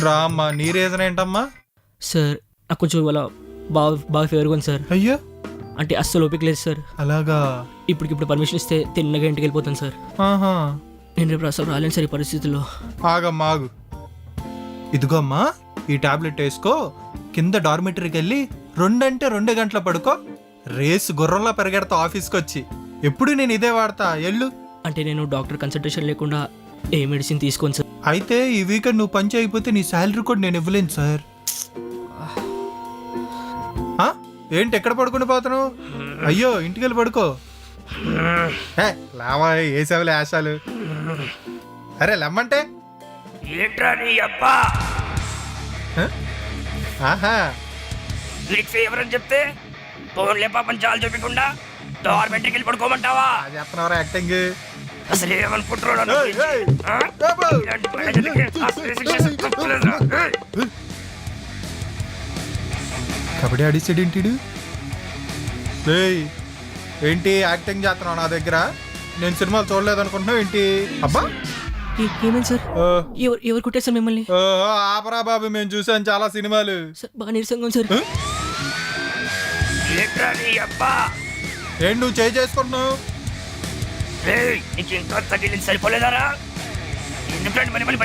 రామ్మా నీ రీజన్ ఏంటమ్మా? సార్ నాకు కొంచెం ఇవాళ బాగా బాగా ఫేవర్గా ఉంది సార్. అయ్యో! అంటే అస్సలు ఓపిక లేదు సార్. అలాగా? ఇప్పటికిప్పుడు పర్మిషన్ ఇస్తే తిన్నగా ఇంటికి వెళ్ళిపోతాను సార్. ఆహా! నేను రేపు అసలు రాలేను సార్ ఈ పరిస్థితుల్లో. ఆగమ్మా ఆగు. ఇదిగో అమ్మా ఈ టాబ్లెట్ వేసుకో కింద డార్మెటరీకి వెళ్ళి రెండంటే రెండు గంటల పడుకో రేసు గుర్రంలా పెరిగెడతా ఆఫీస్కి వచ్చి ఎప్పుడు నేను ఇదే వాడతా? ఎళ్ళు అంటే నేను డాక్టర్ కన్సల్టేషన్ లేకుండా ఏ మెడిసిన్ తీసుకోను సార్. అయితే ఈ వీకెండ్ నువ్వు పంచి అయిపోతే నీ శాలరీ కూడా నేను ఇవ్వలేను సార్? ఏంటి ఎక్కడ పడుకుని పోతాను అయ్యో ఇంటికి వెళ్ళి పడుకో. లేవా వేసావులే ఆశాలు? అరే లమ్మంటే? ఏంట్రా నీ అబ్బా? ఆహా. నీకు ఫేవర్ అని చెప్తే ఫోన్లే పాపం చాలు చూపించకుండా గవర్నమెంట్కి వెళ్ళి పడుకోమంటావా? అది చెప్తున్నారా యాక్టింగ్? అసలు ఏమనుకుంటున్నాడు నన్ను ఏయ్, గురించి? ఏయ్. ఆ? ఏబ్బో. ఇలాంటి మహిళలకి అసలు శిక్ష తప్పలేదురా? ఏయ్. కబడ్డీ ఆడిస్తాడు ఏంటి ఏయ్ ఏంటి యాక్టింగ్ చేస్తున్నావు నా దగ్గర? నేను సినిమాలు చూడలేదు అనుకుంటున్నావు ఏంటి? అబ్బా! ఏ- ఏమైంది సార్? ఓ, ఎవరు ఎవరు కొట్టారు మిమ్మల్ని? ఓ, ఆపరా బాబు మేము చూసాం చాలా సినిమాలు. సార్ బాగా నీరసంగా ఉంది సార్. ఏంట్రా నీ అబ్బా? ఏంటి నువ్వు చేయి చేసుకుంటున్నావు? నీకు ఇంకా తగిలింది సరిపోలేదారా? ఎందుకంటే మరి మళ్ళీ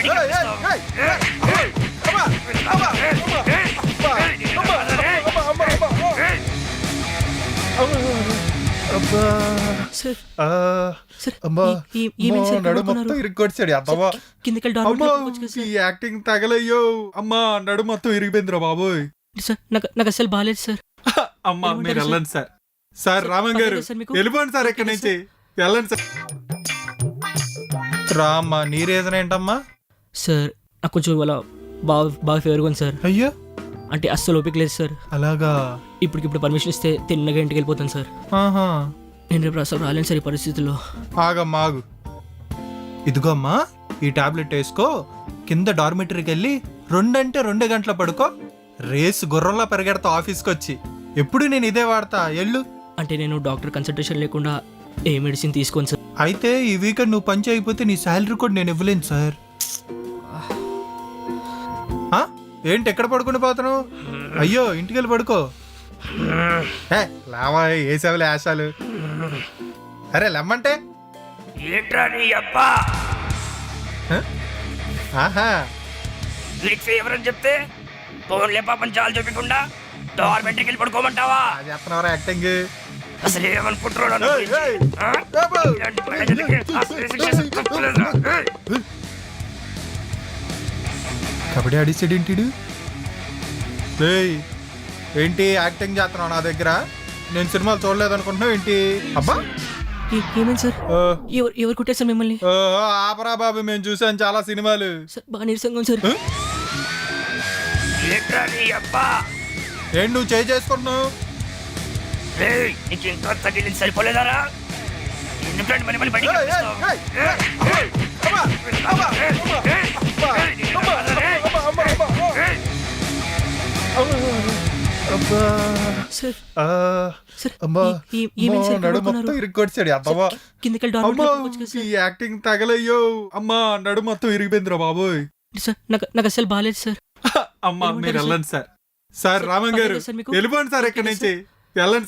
సార్ యాక్టింగ్ తగలయ్యో. అమ్మా నడు మొత్తం ఇరిగిపోయిందిరా బాబోయ్. సార్ నాకు నాకు అసలు బాగాలేదు సార్. అమ్మా మీరు సార్? వెళ్ళండి సార్. సార్ రామన్ గారు? వెళ్ళిపోండి సార్ ఇక్కడి నుంచి. వెళ్ళండి సార్. రామ్మా నీ రీజన్ ఏంటమ్మా? సార్ నాకు కొంచెం ఇవాళ బాగా బాగా ఫేవర్గా ఉంది సార్. అయ్యో. అంటే అస్సలు ఓపిక లేదు సార్. అలాగా? ఇప్పటికిప్పుడు పర్మిషన్ ఇస్తే తిన్నగా ఇంటికి వెళ్ళిపోతాను సార్. ఆహా. నేను రేపు అసలు రాలేను సార్ ఈ పరిస్థితుల్లో ఆగమ్మా ఆగు. ఇదిగో అమ్మా ఈ టాబ్లెట్ వేసుకో కింద డార్మెటరీకి వెళ్ళి రెండంటే రెండు గంటల పడుకో రేసు గుర్రంలా పెరిగెడతా ఆఫీస్కి వచ్చి. ఎప్పుడు నేను ఇదే వాడతా? ఎళ్ళు అంటే నేను డాక్టర్ కన్సల్టేషన్ లేకుండా ఏ మెడిసిన్ తీసుకోను సార్ అయితే ఈ వీకెండ్ నువ్వు పంచి అయిపోతే నీ శాలరీ కూడా నేను ఇవ్వలేను సార్ ఆ? ఏంటి ఎక్కడ పడుకుని పోతాను అయ్యో ఇంటికి వెళ్ళి పడుకో. ఏ, లేవా వేసావులే ఆశాలు? అరే లమ్మంటే? ఏంట్రా నీ అబ్బా? ఆ? ఆహా. నీకు ఫేవర్ అని చెప్తే? ఫోన్లే పాపం చాలు చూపించకుండా గవర్నమెంట్కి వెళ్ళి పడుకోమంటావా? అది చెప్తున్నారా యాక్టింగ్ అసలు ఏమనుకుంటున్నాడు. కబడ్డీ ఆడిస్తాడు ఏంటి యాక్టింగ్ చేస్తున్నావు నా దగ్గర? నేను సినిమాలు చూడలేదు అనుకుంటున్నావు ఏంటి? అబ్బా! ఏ- ఏమైంది సార్? ఎవరు కొట్టారు సార్ మిమ్మల్ని? ఓ, ఆపరా బాబు మేము చూసాం చాలా సినిమాలు. బాగా నీరసంగా ఉంది సార్. ఏంట్రా నీ అబ్బా? ఏంటి నువ్వు చేయి చేసుకుంటున్నావు? నీకు ఇంకా తగిలింది సరిపోలేదారా? ఎందుకంటే మరి మళ్ళీ బయటికి యాక్టింగ్ తగలయ్యో. అమ్మా నడు మొత్తం ఇరిగిపోయిందిరా బాబోయ్. సార్ నాకు నాకు అసలు బాగాలేదు సార్. అమ్మా మీరు సార్? వెళ్ళండి సార్? సార్. రామన్ గారు? వెళ్ళిపోండి సార్ ఇక్కడి నుంచి. వెళ్ళండి